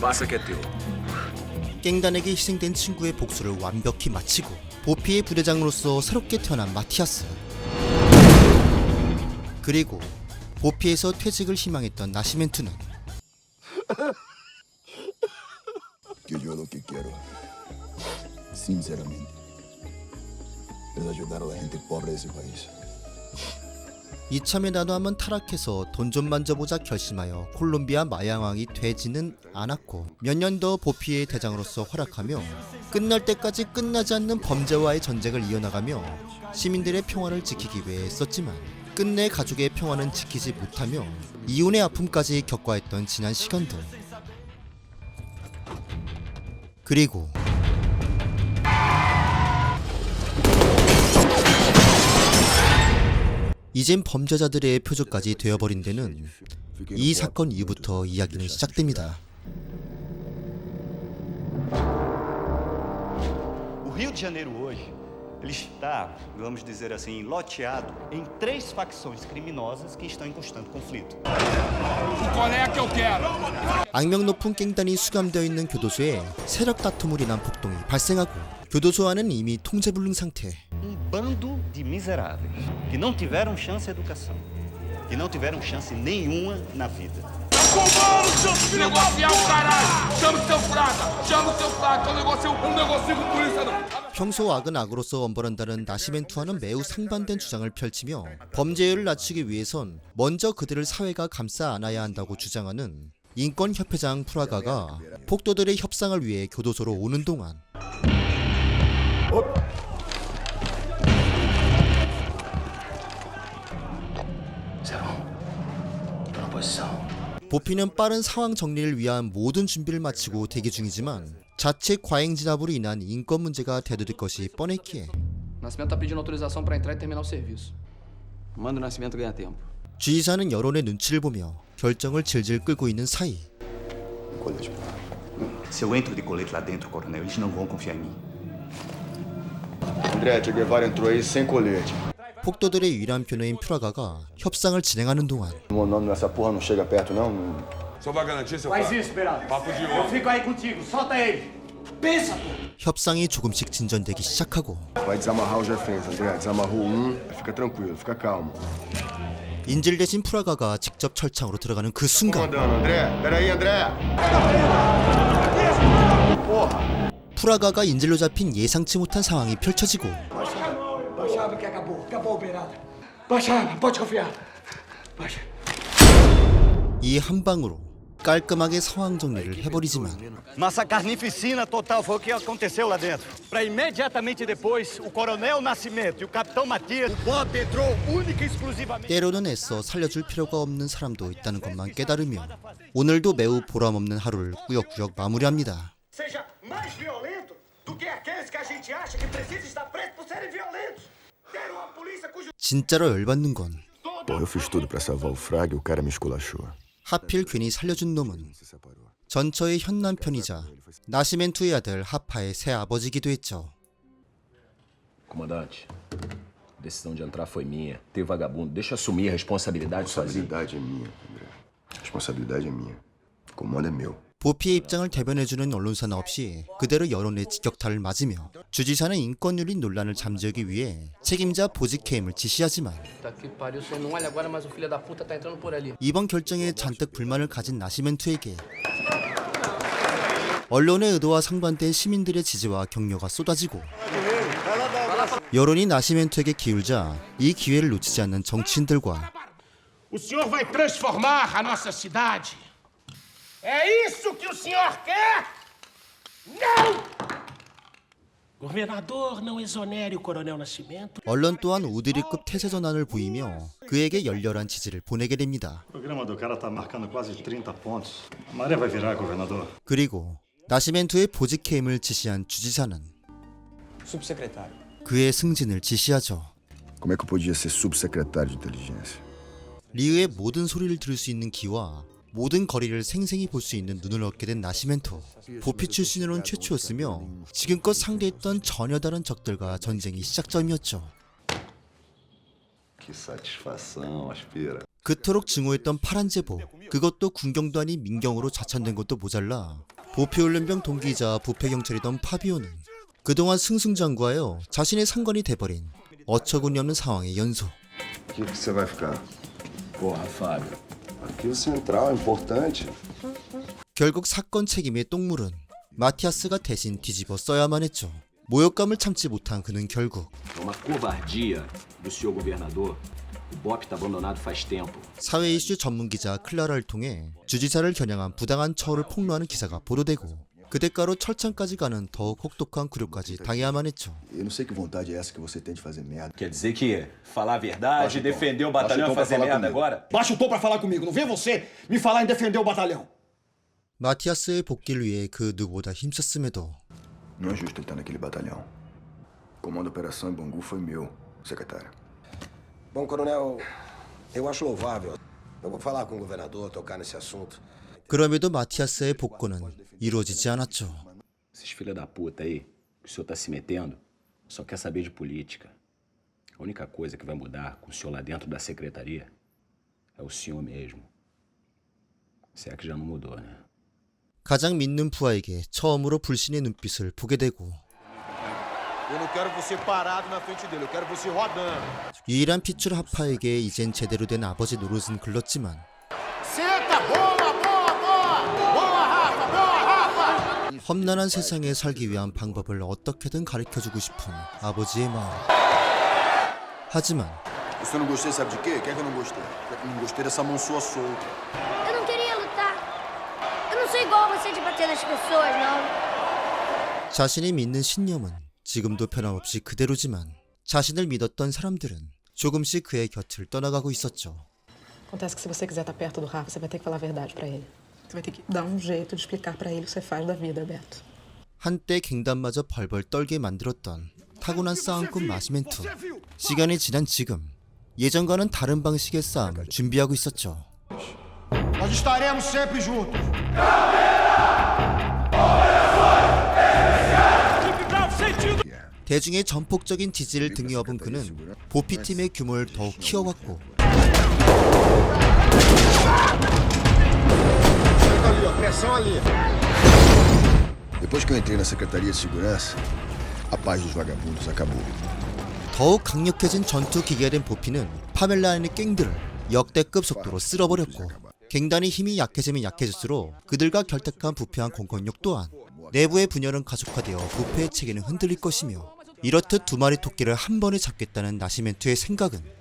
Teu. 깽단에게 희생된 친구의 복수를 완벽히 마치고 보피의 부대장으로서 새롭게 태어난 마티아스 그리고 보피에서 퇴직을 희망했던 나시멘투는 que yo lo que quiero, sinceramente, es ayudar a la gente pobre de ese país. 이참에 나도 한번 타락해서 돈 좀 만져보자 결심하여 콜롬비아 마양왕이 되지는 않았고 몇 년 더 보피의 대장으로서 활약하며 끝날 때까지 끝나지 않는 범죄와의 전쟁을 이어나가며 시민들의 평화를 지키기 위해 썼지만 끝내 가족의 평화는 지키지 못하며 이혼의 아픔까지 겪어야 했던 지난 시간들 그리고 이젠 범죄자들의 표적까지 되어버린 데는 이 사건 이후부터 이야기는 시작됩니다. O Rio de Janeiro hoje, ele está, vamos dizer assim, loteado em três facções criminosas que estão em constante conflito. Qual é a que eu quero? 악명 높은 깽단이 수감되어 있는 교도소에 세력 다툼으로 인한 폭동이 발생하고 교도소 안은 이미 통제불능 상태. Um bando de miseráveis que não tiveram chance à educação, que não tiveram chance nenhuma na vida. Comando, seu filho! Negociar o caralho! Chama o seu fraca! Chama o seu fraca! Eu negocio, eu negocio com polícia não! 평소 악은 악으로서 엄벌한다는 나시멘투와는 매우 상반된 주장을 펼치며 범죄율을 낮추기 위해선 먼저 그들을 사회가 감싸 안아야 한다고 주장하는 인권협회장 프라가가 폭도들의 협상을 위해 교도소로 오는 동안 Zero. 보피는 빠른 상황 정리를 위한 모든 준비를 마치고 대기 중이지만 자칫 과잉 진압으로 인한 인권 문제가 대두될 것이 뻔했기에 Nascimento tá pedindo autorização para entrar e terminar o serviço. Manda o Nascimento ganhar tempo. 주지사는 여론의 눈치를 보며 결정을 질질 끌고 있는 사이 Colete pra lá. Se eu entro de colete lá dentro, coronel, eles não vão confiar em mim. André, Che Guevara entrou aí sem colete. 폭도들의 유일한 변호인 프라가가 협상을 진행하는 동안. 협상이 조금씩 진전되기 시작하고 um. 인질 대신 프라가가 직접 철창으로 들어가는 그 순간. 프라가가 인질로 잡힌 예상치 못한 상황이 펼쳐지고 Baixava, pode confiar. Baixa. 이한 방으로 깔끔하게 상황 정리를 해버리지만 Nossa carnificina total foi o que aconteceu lá dentro. Para imediatamente depois, o Coronel Nascimento e o Capitão Matias, o Bob entrou única e exclusivamente. 때로는 애써 살려줄 필요가 없는 사람도 있다는 것만 깨달으며 오늘도 매우 보람없는 하루를 꾸역꾸역 마무리합니다. Seja mais violento do que aqueles que a gente acha que precisa estar preso por serem violentos. Ter uma polícia cujo 진짜로 열받는 건 Pô, eu fiz tudo pra salvar o Fraga e o cara me esculachou. 하필 괜히 살려준 놈은. 전처의 현 남편이자 나시멘투의 아들 하파의 새 아버지기도 했죠. Comandante, a decisão de entrar foi minha. Ter vagabundo, deixa eu assumir a responsabilidade sozinho. Responsabilidade é minha, André. Responsabilidade é minha. O comando é meu. 보피의 입장을 대변해주는 언론사는 없이 그대로 여론의 직격탄을 맞으며 주지사는 인권 윤리 논란을 잠재우기 위해 책임자 보직 해임을 지시하지만. 이번 결정에 잔뜩 불만을 가진 나시멘투에게 언론의 의도와 상반된 시민들의 지지와 격려가 쏟아지고 여론이 나시멘투에게 기울자 이 기회를 놓치지 않는 정치인들과 É isso que o senhor quer? Não! Governador, não exonere o Coronel Nascimento. 언론 또한 우드리급 태세 전환을 보이며 그에게 열렬한 지지를 보내게 됩니다. O programa do cara tá marcando quase 30 pontos. A maré vai virar, governador. 그리고 나시멘투의 보직 해임을 지시한 주지사는 Subsecretário. 그의 승진을 지시하죠. Como é que eu podia ser subsecretário de inteligência? 리우의 모든 소리를 들을 수 있는 귀와 모든 거리를 생생히 볼 수 있는 눈을 얻게 된 나시멘토. 보피 출신으론 최초였으며 지금껏 상대했던 전혀 다른 적들과 전쟁이 시작점이었죠. 그토록 증오했던 파란 제복 그것도 아닌 민경으로 자천된 것도 모자라 보피훈련병 동기이자 부패경찰이던 파비오는 그동안 승승장구하여 자신의 상관이 돼버린 어처구니 없는 상황의 연속 Aqui o central é importante. 결국 사건 책임의 똥물은 마티아스가 대신 뒤집어 써야만 했죠 모욕감을 참지 못한 그는 결국 É uma covardia do senhor governador. O BOP tá abandonado faz tempo. 사회 이슈 전문 기자 클라라를 통해 주지사를 겨냥한 부당한 처우를 폭로하는 기사가 보도되고 그 대가로 철창까지 가는 더욱 혹독한 굴욕까지 당해야만 했죠. Eu não sei que vontade é essa que você tem de fazer merda. Quer dizer que falar a verdade, defender o batalhão e fazer merda agora? Baixa o tom pra falar comigo. Não vem você me falar em defender o batalhão. 마티아스의 복귀를 위해 그 누구보다 힘썼음에도 Não é justo ele estar naquele batalhão. O comando da operação em Bangu foi meu, secretário. Bom, coronel, eu acho louvável. Eu vou falar com o governador, tocar nesse assunto. 그럼에도 마티아스의 복구는 이루어지지 않았죠. Esses filha da puta aí, que o senhor tá se metendo, só quer saber de política. A única coisa que vai mudar com o senhor lá dentro da secretaria é o senhor mesmo. Se é que já não mudou, né? 가장 믿는 부하에게 처음으로 불신의 눈빛을 보게 되고 Eu não quero você parado na frente dele, eu quero você rodando. 유일한 핏줄 하파에게 이젠 제대로 된 아버지 노릇은 글렀지만 험난한 세상에 살기 위한 방법을 어떻게든 가르쳐 주고 싶은 아버지의 마음. 하지만 Se eu não gostei, sabe de quê? Quer que eu não gostei? Eu não gostei dessa mão sua solta. Eu não queria lutar. Eu não sou igual você de bater nas pessoas, não. 자신이 믿는 신념은 지금도 변함없이 그대로지만 자신을 믿었던 사람들은 조금씩 그의 곁을 떠나가고 있었죠. Acontece que se você quiser estar perto do Rafa, você vai ter que falar a verdade pra ele. Você vai ter que dar um jeito de explicar pra ele o que você faz da vida, Beto. 한때 갱단마저 벌벌 떨게 만들었던 타고난 싸움꾼 마시멘투. 시간이 지난 지금 예전과는 다른 방식의 싸움을 준비하고 있었죠. Nós estaremos sempre juntos. 대중의 전폭적인 지지를 등에 업은 그는 보피팀의 규모를 더욱 키워갔고 que eu entrei na Secretaria de Segurança, a paz dos vagabundos acabou. 더욱 강력해진 전투 기계된 보피는 파멜라인의 갱들을 역대급 속도로 쓸어버렸고 갱단의 힘이 약해지면 약해질수록 그들과 결탁한 부패한 공권력 또한 내부의 분열은 가속화되어 부패의 체계는 흔들릴 것이며 이렇듯 두 마리 토끼를 한 번에 잡겠다는 나시멘트의 생각은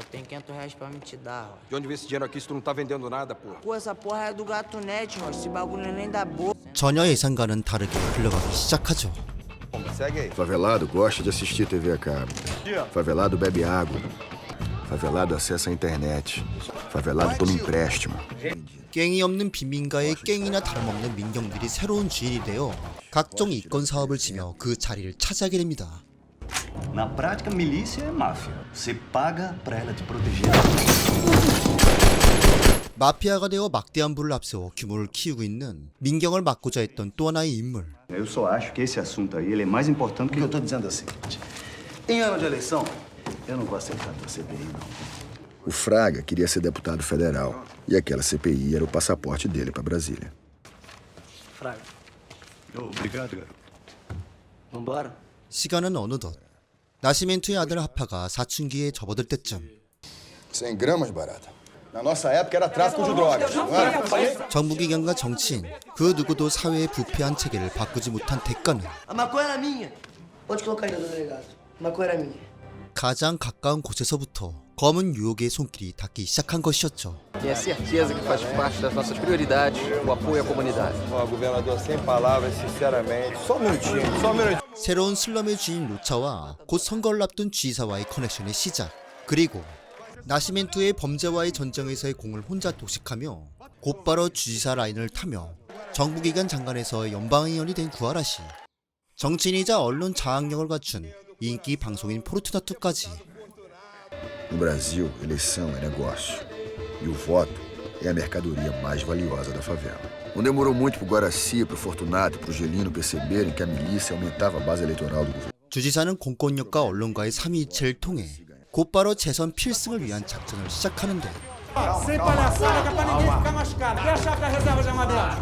Só tem 500 reais pra me te dar, ó. De onde vem esse dinheiro aqui se tu não tá vendendo nada, pô? Pô, essa porra é do gato net, ó. Esse bagulho não é nem da boa. 전혀 예상과는 다르게 흘러가기 시작하죠. Segue aí. Favelado gosta de assistir TV a cabo. Favelado bebe água. Favelado acessa a internet. Favelado toma empréstimo. 깽이 없는 빈민가의 깽이나 다름없는 민경들이 새로운 주인이 되어 각종 이권 사업을 지며 그 자리를 차지하게 됩니다. Na prática, milícia é máfia. Você paga pra ela te proteger. 마피아가 되어 막대한 부를 앞세워 규모를 키우고 있는 민경을 막고자 했던 또 하나의 인물 Eu só acho que esse assunto aí ele é mais importante O que eu tô dizendo é o seguinte: em ano de eleição, eu não vou aceitar tua CPI, não. O Fraga queria ser deputado federal. E aquela CPI era o passaporte dele para Brasília. Fraga. Obrigado, garoto. Vambora? 시간은 어느덧 나시멘투의 아들 하파가 사춘기에 접어들 때쯤 100 gramas, barata. Na nossa época era tráfico de drogas. não era? 정부기관과 정치인 그 누구도 사회의 부패한 체계를 바꾸지 못한 대가는 A maconha era minha. Pode colocar aí, doutor delegado. A maconha era minha. 가장 가까운 곳에서부터 검은 유혹의 손길이 닿기 시작한 것이었죠. Tenha certeza que faz parte das nossas prioridades o apoio à comunidade. Ó, governador, sem palavras, sinceramente. Só um minutinho, só um minutinho. 새로운 슬럼의 주인 루차와 곧 선거를 앞둔 쥐사와의 커넥션의 시작 그리고 나시멘투의 범죄와의 전쟁에서의 공을 혼자 독식하며 곧바로 쥐사 라인을 타며 정부기관 장관에서 연방의원이 된 구하라시 정치인이자 언론 장악력을 갖춘 인기 방송인 포르투나투까지 No Brasil, eleição é negócio. E o voto é a mercadoria mais valiosa da favela. Não demorou muito pro Guaraci, pro Fortunato e pro Gelino perceberem que a milícia aumentava a base eleitoral do governo. 주지사는 공권력과 언론과의 삼위일체를 통해 곧바로 재선 필승을 위한 작전을 시작하는데 Sem palhaçada, que é pra ninguém ficar machucado. Quer achar que a reserva de armamento? A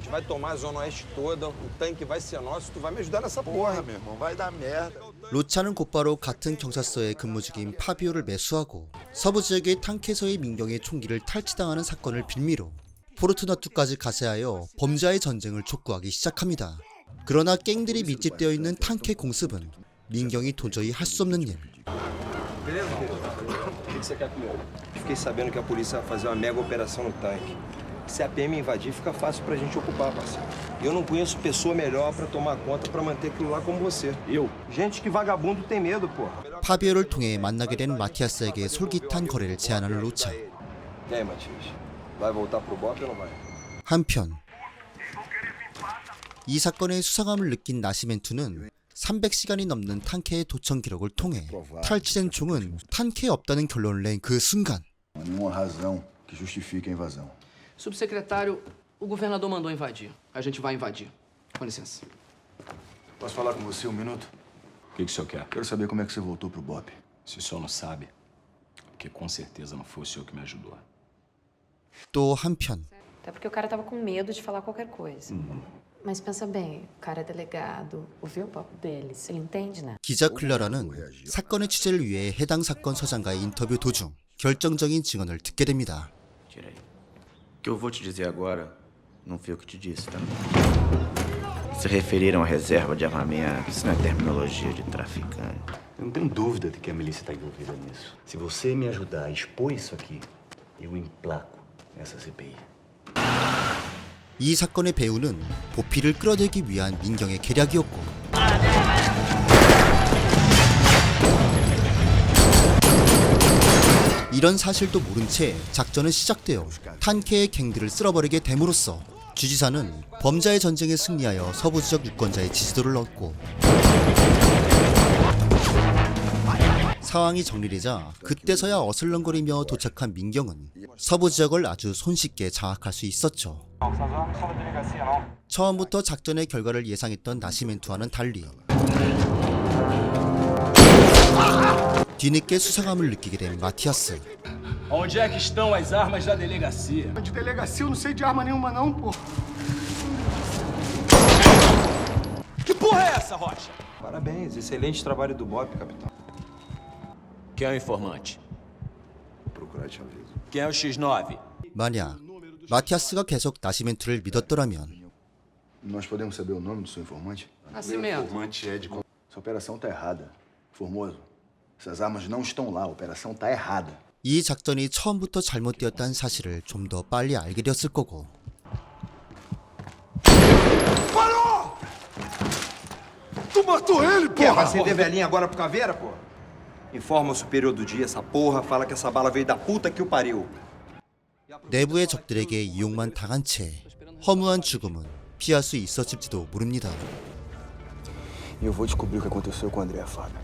gente vai tomar a Zona Oeste toda, o tanque vai ser nosso, tu vai me ajudar nessa porra, meu irmão. Vai dar merda. 로차는 곧바로 같은 경찰서에 근무 중인 파비오를 매수하고 서부 지역의 탕캐서의 민경의 총기를 탈취당하는 사건을 빌미로 포르투나투까지 가세하여 범죄와의 전쟁을 촉구하기 시작합니다. 그러나 갱들이 밀집되어 있는 탕캐 공습은 민경이 도저히 할 수 없는 일. Se a PM invadir, fica fácil pra gente ocupar, parceiro. E eu não conheço pessoa melhor pra tomar conta pra manter aquilo lá como você. Eu? Gente que vagabundo tem medo, porra. 파비오를 통해 만나게 된 마티아스에게 솔깃한 거래를 제안하는. E aí, Matias? Vai voltar pro BOP ou não vai? 한편 이 사건의 수상함을 느낀 나시멘투는 300시간이 넘는 탄케의 도청 기록을 통해 탈취된 총은 탄케에 없다는 결론을 낸 그 순간 Não há nenhuma razão que justifique a invasão. Subsecretário, o governador mandou invadir. A gente vai invadir. Com licença. Posso falar com você um minuto? O que, que o senhor quer? Quero saber como é que você voltou pro BOP. Se o senhor não sabe, porque com certeza não foi o senhor que me ajudou. 또 한편 Até porque o cara tava com medo de falar qualquer coisa. Mas pensa bem, o cara é delegado, ouviu o papo deles, ele entende, né? 기자 클라라는 사건의 취재를 위해 해당 사건 서장과의 인터뷰 도중 결정적인 증언을 듣게 됩니다. Tirei. O que eu vou te dizer agora não foi o que te disse, tá? Se referiram à reserva de armamento, isso não é terminologia de traficante. Eu não tenho dúvida de que a milícia está envolvida nisso. Se você me ajudar a expor isso aqui, eu emplaco essa CPI. 이 사건의 배우는 보피를 끌어들이기 위한 민경의 계략이었고 이런 사실도 모른 채 작전은 시작되어 탄케의 갱들을 쓸어버리게 됨으로써 주지사는 범자의 전쟁에 승리하여 서부 지역 유권자의 지지도를 얻고 상황이 정리되자 그때서야 어슬렁거리며 도착한 민경은 서부 지역을 아주 손쉽게 장악할 수 있었죠. 처음부터 작전의 결과를 예상했던 나시멘투와는 달리 뒤늦게 수상함을 느끼게 된 마티아스. Onde é que estão as armas da delegacia? De delegacia eu não sei de arma nenhuma não, pô. Que porra é essa, Rocha? Parabéns, excelente trabalho do BOP, capitão. Quem é o informante? Vou procurar e te aviso. Quem é o X9? 만약 마티아스가 계속 나시멘투를 믿었더라면 Nós podemos saber o nome do seu informante? Nascimento. informante é de. Essa operação tá errada. Formoso. Essas armas não estão lá. A operação tá errada. 이 작전이 처음부터 잘못되었다는 사실을 좀 더 빨리 알게 되었을 거고 Tu matou ele, Quer acender velhinha agora pro caveira, pô? Informa o superior do dia essa porra, fala que essa bala veio da puta que o pariu. 내부의 적들에게 이용만 당한 채 허무한 죽음은 피할 수 있었을지도 모릅니다. E eu vou descobrir o que aconteceu com o André, Fábio.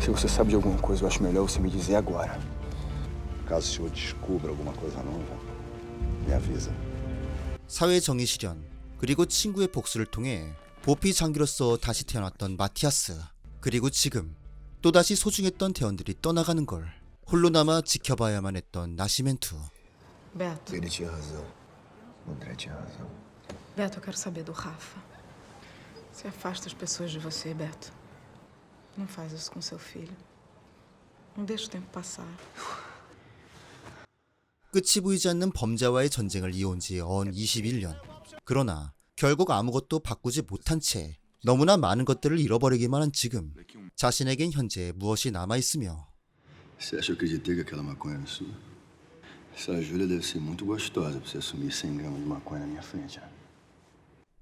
Se você sabe de alguma coisa, eu acho melhor você me dizer agora. Caso o senhor descubra alguma coisa nova, me avisa. 사회 정의 실현 그리고 친구의 복수를 통해 보피 장기로서 다시 태어났던 마티아스 그리고 지금 또다시 소중했던 대원들이 떠나가는 걸 홀로 남아 지켜봐야만 했던 나시멘투 Beto, Ele tinha razão. O André tinha razão. Beto, eu quero saber do Rafa. Você afasta as pessoas de você, Beto. Não faz isso com seu filho. Não deixa o tempo passar. 끝이 보이지 않는 범죄와의 전쟁을 이어온 지언 21년 그러나 결국 아무것도 바꾸지 못한 채 너무나 많은 것들을 잃어버리기만 한 지금 자신에겐 현재 무엇이 남아 있으며 Você acha que eu acreditei que aquela maconha era sua? Essa Júlia deve ser muito gostosa pra você assumir 100 gramas de maconha na minha frente, né?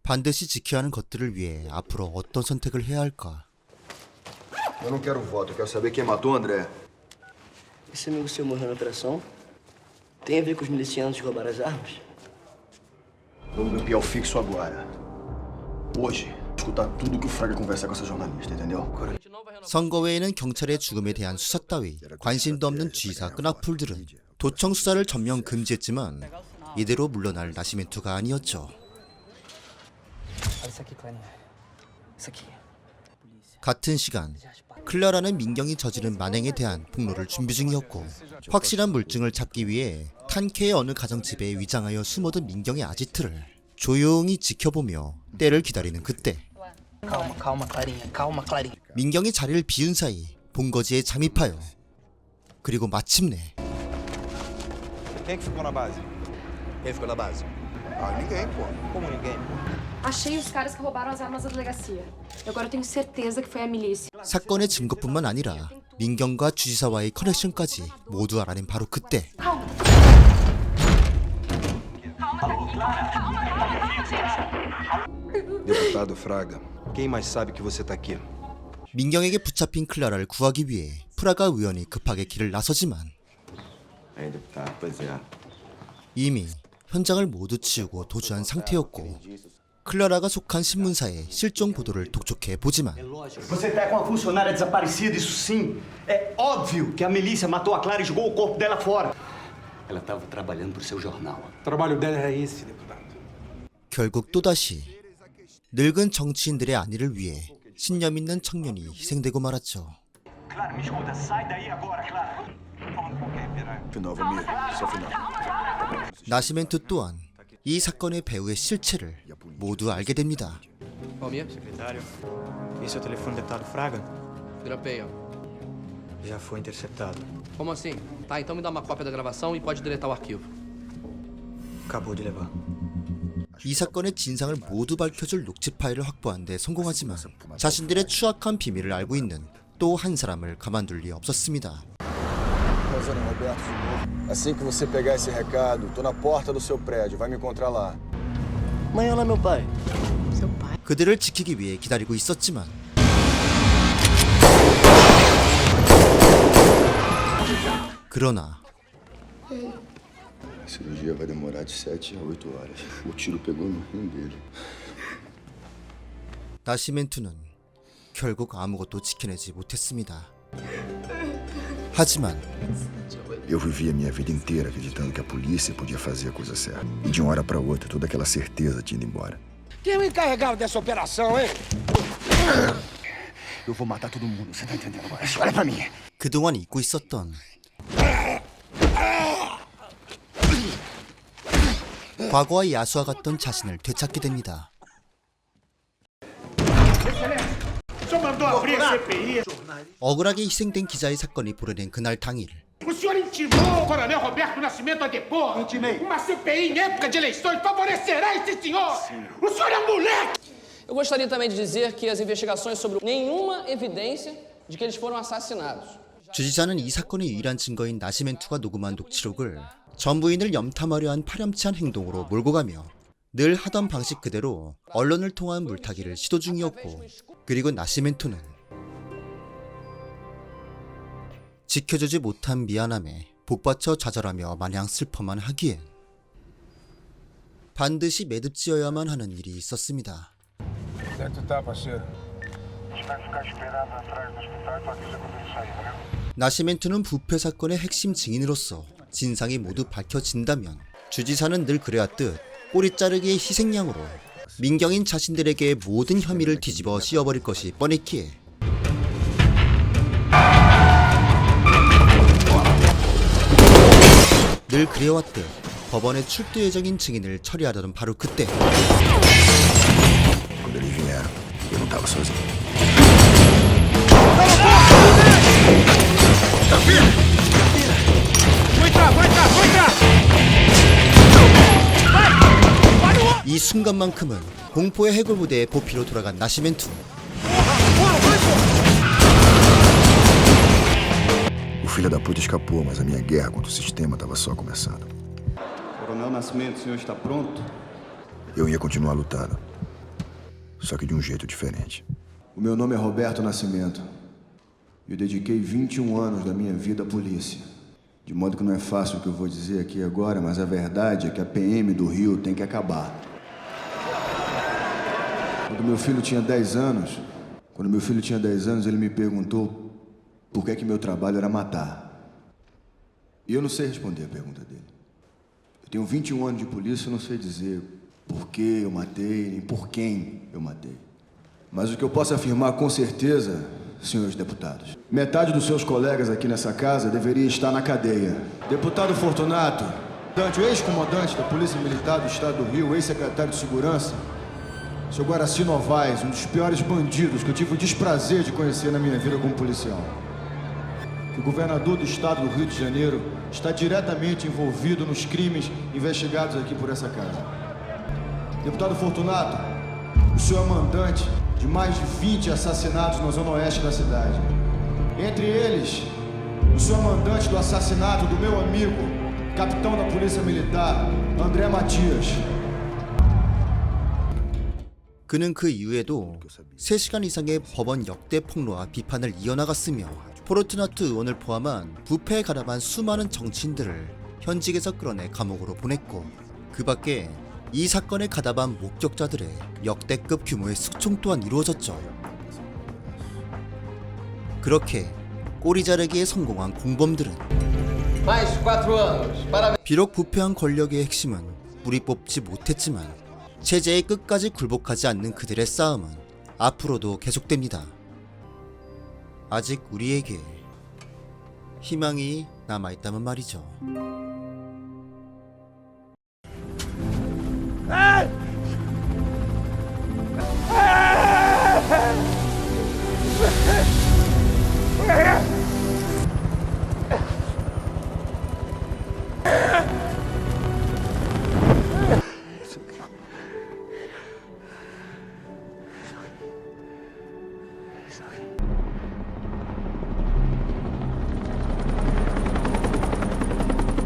반드시 지켜야 하는 것들을 위해 앞으로 어떤 선택을 해야 할까 Eu não quero voto, eu quero saber quem matou o André. Esse amigo seu morreu na operação? Tem a ver com os milicianos que roubaram as armas? Vamos ver o pior fixo agora. Hoje, escutar tudo que o Fraga conversar com essa jornalista, entendeu? 선거 외에는 경찰의 죽음에 대한 수사 따위 관심도 없는 쥐사 끈악풀들은 도청 수사를 전면 금지했지만 이대로 물러날 나시멘투가 아니었죠. Olha isso aqui, Clarinha. Isso aqui. 같은 시간 클라라는 민경이 저지른 만행에 대한 폭로를 준비 중이었고 확실한 물증을 잡기 위해 탄케의 어느 가정집에 위장하여 숨어든 민경의 아지트를 조용히 지켜보며 때를 기다리는 그때 Calma, calma, Clarinha. Calma, Clarinha. 민경이 자리를 비운 사이 본거지에 잠입하여 그리고 마침내 Ah? Achei os caras que roubaram as armas da delegacia. E agora eu tenho certeza que foi a milícia. 사건의 증거뿐만 아니라 민경과 주지사와의 커넥션까지 모두 알아낸 바로 그때 Deputado Fraga, quem mais sabe que você tá aqui? 민경에게 붙잡힌 클라라를 구하기 위해 프라가 의원이 급하게 길을 나서지만 Aí, deputado, pois é. 이미 현장을 모두 치우고 도주한 상태였고 클라라가 속한 신문사에 실종 보도를 독촉해 보지만 Você tá com uma funcionária desaparecida, isso sim. É óbvio que a milícia matou a Clara e jogou o corpo dela fora. Ela estava trabalhando pro seu jornal. O trabalho dela era esse, deputado. 결국 또다시 늙은 정치인들의 안위를 위해 신념 있는 청년이 희생되고 말았죠. Clara, me escuta, sai daí agora, Clara. Final, Vamir. Só final. 나시멘트 또한 이 사건의 배우의 실체를 모두 알게 됩니다. Palmeiras? Secretário, esse é o telefone do deputado Fraga? Grampeia. Já foi interceptado. Como assim? Tá, então me dá uma cópia da gravação e pode deletar o arquivo. Acabou de levar. 이 사건의 진상을 모두 밝혀줄 녹취 파일을 확보한 데 성공하지만 자신들의 추악한 비밀을 알고 있는 또 한 사람을 가만둘 리 없었습니다. Assim que você pegar esse recado, tô na porta do seu prédio, vai me encontrar lá. Mãe, olha meu pai. Seu pai? 그들을 지키기 위해 기다리고 있었지만 그러나 A cirurgia vai demorar de 7 a 8 horas. O tiro pegou no rim dele. 나시멘투는 결국 아무것도 지켜내지 못했습니다. 하지만 Eu vivi a minha vida inteira acreditando que a polícia podia fazer a coisa certa. E de uma hora para outra, toda aquela certeza tinha ido embora. Quem é o encarregado dessa operação, hein? Eu vou matar todo mundo, você tá entendendo agora? Olha pra mim. 그동안 잊고 있었던 과거와 야수와 같던 자신을 되찾게 됩니다. O senhor mandou abrir a CPI. 억울하게 희생된 기자의 사건이 불어낸 그날 당일 O senhor intimou o coronel Roberto Nascimento a depor. Intimei. Uma CPI em época de eleições favorecerá esse senhor. O senhor é um moleque. Eu gostaria também de dizer que as investigações sobre nenhuma evidência de que eles foram assassinados. 주지사는 이 사건의 유일한 증거인 나시멘투가 녹음한 녹취록을 전 부인을 염탐하려 한 파렴치한 행동으로 몰고 가며 늘 하던 방식 그대로 언론을 통한 물타기를 시도 중이었고 그리고 나시멘투는 지켜주지 못한 미안함에 복받쳐 좌절하며 마냥 슬퍼만 하기엔 반드시 매듭지어야만 하는 일이 있었습니다. 나시멘투는 부패 사건의 핵심 증인으로서 진상이 모두 밝혀진다면 주지사는 늘 그래왔듯 꼬리 자르기의 희생양으로 민경인 자신들에게 모든 혐의를 뒤집어 씌워버릴 것이 뻔했기에 늘 그래왔듯 법원에 출두 예정인 증인을 처리하려던 바로 그때 이 순간만큼은 공포의 해골 부대의 보피로 돌아간 나시멘투 O filho da puta escapou, mas a minha guerra contra o sistema tava só começando. Coronel Nascimento, o senhor está pronto? Eu ia continuar lutando. Só que de um jeito diferente. O meu nome é Roberto Nascimento. Eu dediquei 21 anos da minha vida à polícia. De modo que não é fácil o que eu vou dizer aqui agora, mas a verdade é que a PM do Rio tem que acabar. Quando meu filho tinha 10 anos, quando meu filho tinha 10 anos, ele me perguntou por que, que meu trabalho era matar. E eu não sei responder a pergunta dele. Eu tenho 21 anos de polícia e não sei dizer por que eu matei, nem por quem eu matei. Mas o que eu posso afirmar com certeza, senhores deputados, metade dos seus colegas aqui nessa casa deveria estar na cadeia. Deputado Fortunato, ex-comandante da Polícia Militar do Estado do Rio, ex-secretário de Segurança, seu Guaraci Novaes, um dos piores bandidos que eu tive o desprazer de conhecer na minha vida como policial. Que o governador do estado do Rio de Janeiro está diretamente envolvido nos crimes investigados aqui por essa casa. Deputado Fortunato, o senhor é mandante de mais de 20 assassinatos na zona oeste da cidade. Entre eles, o senhor é mandante do assassinato do meu amigo, capitão da Polícia Militar, André Matias. 그는 그 이후에도 3시간 이상의 법원 역대 폭로와 비판을 이어나갔으며 포르투나트 의원을 포함한 부패에 가담한 수많은 정치인들을 현직에서 끌어내 감옥으로 보냈고 그 밖에 이 사건에 가담한 목격자들의 역대급 규모의 숙청 또한 이루어졌죠. 그렇게 꼬리 자르기에 성공한 공범들은. 비록 부패한 권력의 핵심은 뿌리 뽑지 못했지만 체제에 끝까지 굴복하지 않는 그들의 싸움은 앞으로도 계속됩니다. 아직 우리에게 희망이 남아있다면 말이죠. Ei!